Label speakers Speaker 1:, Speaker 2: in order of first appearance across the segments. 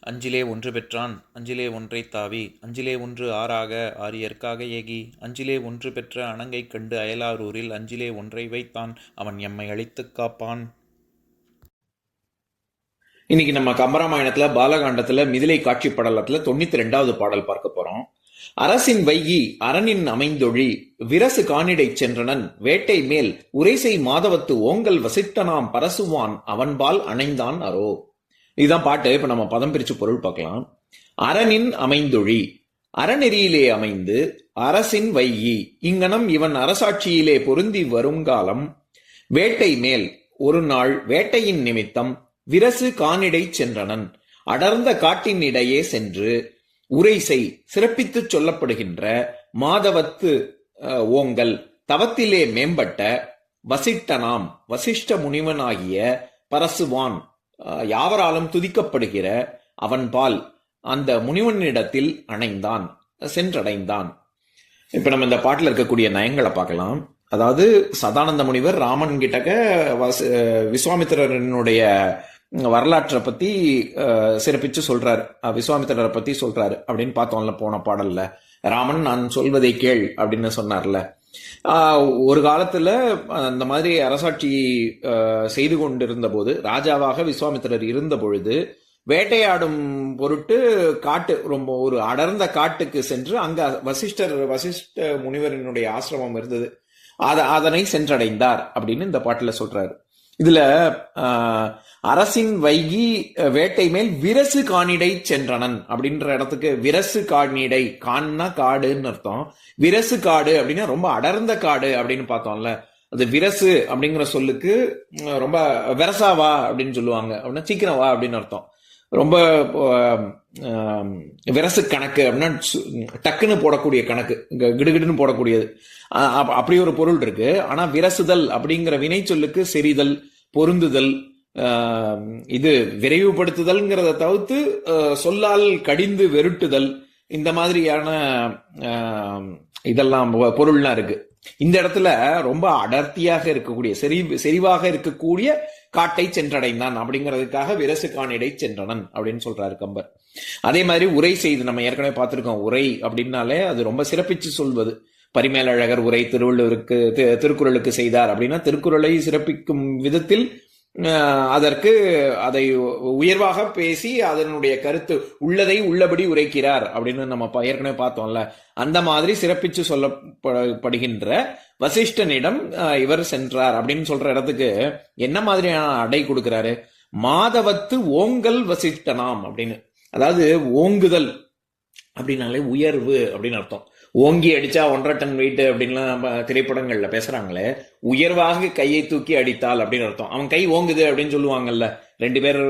Speaker 1: அஞ்சிலே ஒன்று பெற்றான் அஞ்சிலே ஒன்றை தாவி அஞ்சிலே ஒன்று ஆறாக ஆரியற்காக ஏகி அஞ்சிலே ஒன்று பெற்ற அணங்கை கண்டு அயலாரூரில் அஞ்சிலே ஒன்றை வைத்தான் அவன் எம்மை அழித்துக் காப்பான்.
Speaker 2: இன்னைக்கு நம்ம கம்பராமாயணத்துல பாலகாண்டத்துல மிதிலை காட்சி படலத்துல தொண்ணூத்தி ரெண்டாவது பாடல் பார்க்க போறோம். அரசின் வைகி அரணின் அமைந்தொழி விரசு காணிடை சென்றனன் வேட்டை மேல் உரைசை மாதவத்து ஓங்கல் வசிட்டனாம் பரசுவான் அவன்பால் அணைந்தான் அரோ இதுதான் பாட்டு. இப்ப நம்ம பதம் பிரிச்சு பொருள் பார்க்கலாம். அரணின் அமைந்தொழி. அறநெறியிலே அமைந்து அரசின் வையி. இங்கனம் இவன் அரசாட்சியிலே பொருந்தி வருங்காலம் வேட்டை மேல் ஒரு நாள் வேட்டையின் நிமித்தம் விரசு காணிடை சென்றனன். அடர்ந்த காட்டின் இடையே சென்று உரைசை சிறப்பித்துச் சொல்லப்படுகின்ற மாதவத்து ஓங்கல் தவத்திலே மேம்பட்ட வசிட்டனாம் வசிஷ்ட முனிவனாகிய பரசுவான். யாவராலும் துதிக்கப்படுகிற அவன்பால் அந்த முனிவனிடத்தில் அணைந்தான் சென்றடைந்தான். இப்ப நம்ம இந்த பாட்டில் இருக்கக்கூடிய நயங்களை பார்க்கலாம். அதாவது சதானந்த முனிவர் ராமன் கிட்டக்க வச- விஸ்வாமித்திரனுடைய வரலாற்றை பத்தி சிறப்பித்து சிறப்பிச்சு சொல்றாரு. விஸ்வாமித்திரரை பத்தி சொல்றாரு. அப்படின்னு பார்த்தோம்ல போன பாடல்ல. ராமன் நான் சொல்வதை கேள் அப்படின்னு சொன்னார்ல. ஒரு காலத்துல அந்த மாதிரி அரசாட்சி செய்து கொண்டிருந்த போது ராஜாவாக விஸ்வாமித்திரர் இருந்த பொழுது வேட்டையாடும் பொருட்டு காட்டு ரொம்ப ஒரு அடர்ந்த காட்டுக்கு சென்று அங்க வசிஷ்டர் வசிஷ்ட முனிவரினுடைய ஆசிரமம் இருந்தது. அத அதனை சென்றடைந்தார் அப்படின்னு இந்த பாட்டுல சொல்றாரு. இதுல அரசின் வைகி வேட்டை மேல் விரசு காணிடை சென்றனன் அப்படின்ற இடத்துக்கு விரசு காணிடை கான்னா காடுன்னு அர்த்தம். விரசு காடு அப்படின்னா ரொம்ப அடர்ந்த காடு அப்படின்னு பார்த்தோம்ல. அது விரசு அப்படிங்கிற சொல்லுக்கு ரொம்ப விரசாவா அப்படின்னு சொல்லுவாங்க. அப்படின்னா சீக்கிரம் வா அப்படின்னு அர்த்தம். ரொம்ப ஆஹ், விரசு கணக்கு அப்படின்னா டக்குன்னு போடக்கூடிய கணக்கு கிடுகிடுன்னு போடக்கூடியது. அப்படி ஒரு பொருள் இருக்கு. ஆனா விரசுதல் அப்படிங்கிற வினை சொல்லுக்கு செறிதல் பொருந்துதல் ஆஹ், இது விரைவுபடுத்துதல்ங்கிறத தவிர்த்து சொல்லால் கடிந்து வெருட்டுதல் இந்த மாதிரியான ஆஹ், இதெல்லாம் பொருள்லாம் இருக்கு. இந்த இடத்துல ரொம்ப அடர்த்தியாக இருக்கக்கூடிய செறி செறிவாக இருக்கக்கூடிய காட்டை சென்றடைந்தான். அப்படிங்கிறதுக்காக விரசு காணிடை சென்றனன் அப்படின்னு சொல்றாரு கம்பர். அதே மாதிரி உரை செய்து நம்ம ஏற்கனவே பார்த்திருக்கோம் உரை அப்படின்னாலே அது ரொம்ப சிறப்பிச்சு சொல்வது. பரிமேலழகர் உரை திருவள்ளுவருக்கு திருக்குறளுக்கு செய்தார் அப்படின்னா திருக்குறளை சிறப்பிக்கும் விதத்தில் அதற்கு அதை உயர்வாக பேசி அதனுடைய கருத்து உள்ளதை உள்ளபடி உரைக்கிறார் அப்படின்னு நம்ம ஏற்கனவே பார்த்தோம்ல. அந்த மாதிரி சிறப்பிச்சு சொல்லப்படுகின்ற வசிஷ்டனிடம் இவர் சென்றார் அப்படின்னு சொல்ற இடத்துக்கு என்ன மாதிரியான அடை கொடுக்கிறாரு? மாதவத்து ஓங்கல் வசிஷ்டனாம் அப்படின்னு. அதாவது ஓங்குதல் அப்படின்னாலே உயர்வு அப்படின்னு அர்த்தம். ஓங்கி அடிச்சா ஒன்றரை டன் வெயிட் அப்படின்லாம் நம்ம திரைப்படங்கள்ல பேசுறாங்களே உயர்வாக கையை தூக்கி அடித்தால் அப்படின்னு அர்த்தம். அவன் கை ஓங்குது அப்படின்னு சொல்லுவாங்கல்ல ரெண்டு பேர்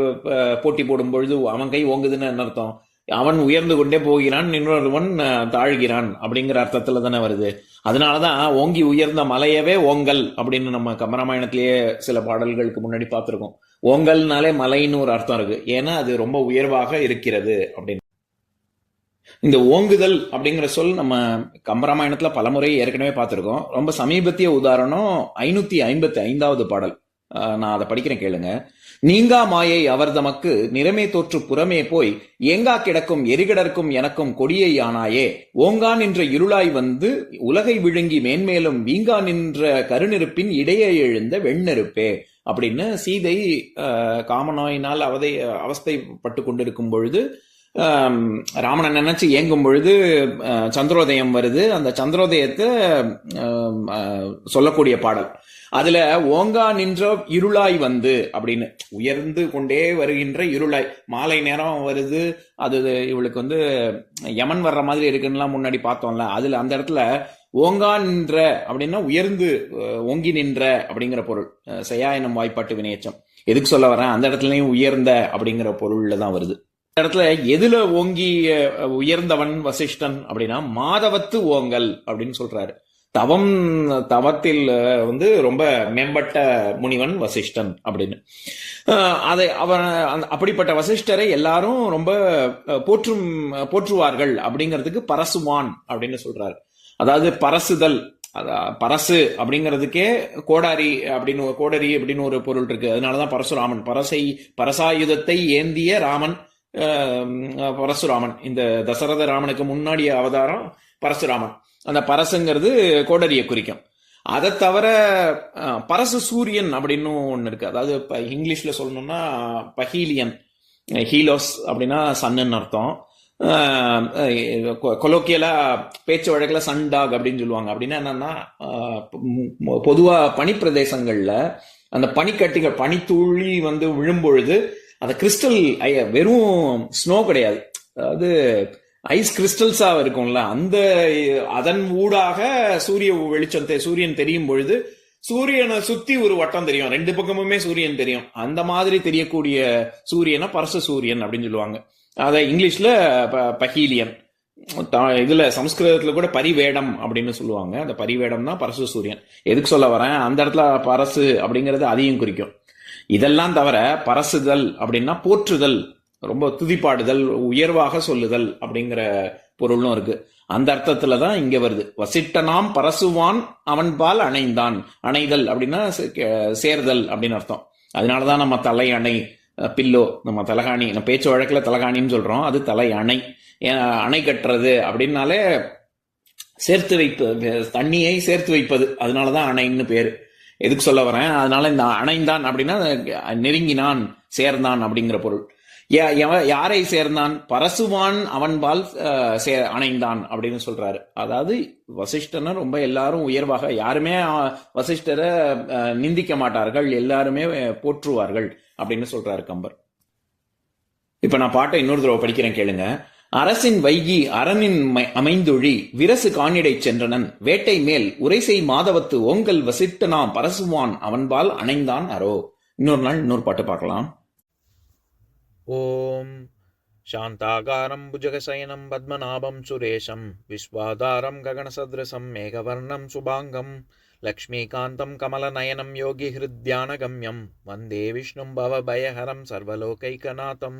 Speaker 2: போட்டி போடும் பொழுது அவன் கை ஓங்குதுன்னு என்ன அர்த்தம்? அவன் உயர்ந்து கொண்டே போகிறான் இன்னொருவன் தாழ்கிறான் அப்படிங்கிற அர்த்தத்துல தானே வருது. அதனாலதான் ஓங்கி உயர்ந்த மலையவே ஓங்கல் அப்படின்னு நம்ம கம்பராமாயணத்திலேயே சில பாடல்களுக்கு முன்னாடி பார்த்துருக்கோம். ஓங்கல்னாலே மலைன்னு ஒரு அர்த்தம் இருக்கு. ஏன்னா அது ரொம்ப உயர்வாக இருக்கிறது அப்படின்னு. இந்த ஓங்குதல் அப்படிங்கிற சொல் நம்ம கம்பராமாயணத்துல பலமுறை ஏற்கனவே பார்த்திருக்கோம். ரொம்ப சமீபத்திய உதாரணம் ஐநூத்தி ஐம்பத்தி ஐந்தாவது பாடல். நான் அதை படிக்கிறேன் கேளுங்க. நீங்கா மாயை அவர் தமக்கு நிறமே தோற்று புறமே போய் ஏங்கா கிடக்கும் எரிகிடற்கும் எனக்கும் கொடியை ஆனாயே. ஓங்கா நின்ற இருளாய் வந்து உலகை விழுங்கி மேன்மேலும் வீங்கா நின்ற கருநெருப்பின் இடையே எழுந்த வெண்ணெருப்பே. அப்படின்னு சீதை காமநோயினால் அவதை அவஸ்தைப்பட்டு கொண்டிருக்கும் பொழுது ராமனை நினைச்சு ஏங்கும் பொழுது சந்திரோதயம் வருது. அந்த சந்திரோதயத்தை சொல்லக்கூடிய பாடல். அதுல ஓங்கா நின்ற இருளாய் வந்து அப்படின்னு. உயர்ந்து கொண்டே வருகின்ற இருளாய். மாலை நேரம் வருது. அது இவளுக்கு வந்து யமன் வர்ற மாதிரி இருக்குன்னுலாம் முன்னாடி பார்த்தோம்ல. அதுல அந்த இடத்துல ஓங்கா நின்ற அப்படின்னா உயர்ந்து ஓங்கி நின்ற அப்படிங்கிற பொருள். அஹ், செயாயனம் வாய்ப்பாட்டு வினையச்சம். எதுக்கு சொல்ல வரேன்? அந்த இடத்துலயும் உயர்ந்த அப்படிங்கிற பொருள்ல தான் வருது. இடத்துல எதுல ஓங்கி உயர்ந்தவன் வசிஷ்டன் அப்படின்னா மாதவத்து ஓங்கல் அப்படின்னு சொல்றாரு. தவம் தவத்தில் வந்து ரொம்ப மேம்பட்ட முனிவன் வசிஷ்டன் அப்படின்னு. அதை அவன் அப்படிப்பட்ட வசிஷ்டரை எல்லாரும் ரொம்ப போற்றும் போற்றுவார்கள் அப்படிங்கிறதுக்கு பரசுவான் அப்படின்னு சொல்றாரு. அதாவது பரசுதல் பரசு அப்படிங்கிறதுக்கே கோடாரி அப்படின்னு கோடரி அப்படின்னு ஒரு பொருள் இருக்கு. அதனாலதான் பரசுராமன் பரசை பரசாயுதத்தை ஏந்திய ராமன் பரசுராமன். இந்த தசரத ராமனுக்கு முன்னாடி அவதாரம் பரசுராமன். அந்த பரசுங்கிறது கோடரியை குறிக்கும். அதை தவிர பரசு சூரியன் அப்படின்னு ஒன்று இருக்கு. அதாவது இப்போ இங்கிலீஷில் சொல்லணும்னா பஹீலியன் ஹீலோஸ் அப்படின்னா சன்னுன்னு அர்த்தம். கொலோக்கியலா பேச்சு வழக்கில் சன் டாக் அப்படின்னு சொல்லுவாங்க. அப்படின்னா என்னன்னா பொதுவாக பனிப்பிரதேசங்களில் அந்த பனிக்கட்டிகள் பனித்துளி வந்து விழும்பொழுது அந்த கிறிஸ்டல் வெறும் ஸ்னோ கிடையாது. அதாவது ஐஸ் கிறிஸ்டல்ஸா இருக்கும்ல அந்த அதன் ஊடாக சூரிய வெளிச்சத்தை சூரியன் தெரியும் பொழுது சூரியனை சுத்தி ஒரு வட்டம் தெரியும். ரெண்டு பக்கமுமே சூரியன் தெரியும். அந்த மாதிரி தெரியக்கூடிய சூரியனை பரச சூரியன் அப்படின்னு சொல்லுவாங்க. அதை இங்கிலீஷ்ல ப- பஹீலியன். இதுல சம்ஸ்கிருதத்துல கூட பரிவேடம் அப்படின்னு சொல்லுவாங்க. அந்த பரிவேடம் தான் பரசு சூரியன். எதுக்கு சொல்ல வரேன்? அந்த இடத்துல பரசு அப்படிங்கிறது அதையும் குறிக்கும். இதெல்லாம் தவிர பரசுதல் அப்படின்னா போற்றுதல் ரொம்ப துதிப்பாடுதல் உயர்வாக சொல்லுதல் அப்படிங்கிற பொருளும் இருக்கு. அந்த அர்த்தத்துல தான் இங்க வருது. வசிட்டனாம் பரசுவான் அவன்பால் அணைந்தான். அணைதல் அப்படின்னா சே- சேர்தல் அப்படின்னு அர்த்தம். அதனாலதான் நம்ம தலை அணை பில்லோ நம்ம தலகாணி நம்ம பேச்சு வழக்கில் தலகாணின்னு சொல்றோம். அது தலை அணை. ஏன் அணை கட்டுறது அப்படின்னாலே சேர்த்து வைப்பது தண்ணியை சேர்த்து வைப்பது. அதனாலதான் அணைன்னு பேரு. எதுக்கு சொல்ல வரேன்? அதனால இந்த அணைந்தான் அப்படின்னா நெருங்கினான் சேர்ந்தான் அப்படிங்கிற பொருள். யாரை சேர்ந்தான்? பரசுவான் அவன்பால் சே அணைந்தான் அப்படின்னு சொல்றாரு. அதாவது வசிஷ்டனை ரொம்ப எல்லாரும் உயர்வாக யாருமே வசிஷ்டரை நிந்திக்க மாட்டார்கள் எல்லாருமே போற்றுவார்கள் அப்படின்னு சொல்றாரு கம்பர். இப்ப நான் பாட்டை இன்னொரு தடவை படிக்கிறேன் கேளுங்க. அரசின் வைகி அரணின் மை- அமைந்தொழி விரசு காணிடை சென்றனன் வேட்டை மேல் உரைசை மாதவத்து ஓங்கல் வசிட்டனாம் பரசுவான் அவன்பால் அணைந்தான் அரோ இன்னொரு நாள் இன்னொரு பாட்டு பார்க்கலாம்
Speaker 1: ॐ शान्ताकारं भुजगशयनं पद्मनाभं सुरेशं विश्वाधारं गगनसदृशं मेघवर्णं शुभाङ्गं लक्ष्मीकान्तं कमलनयनं योगिहृद्यानगम्यं वन्दे विष्णुं भवभयहरं सर्वलोकैकनाथम्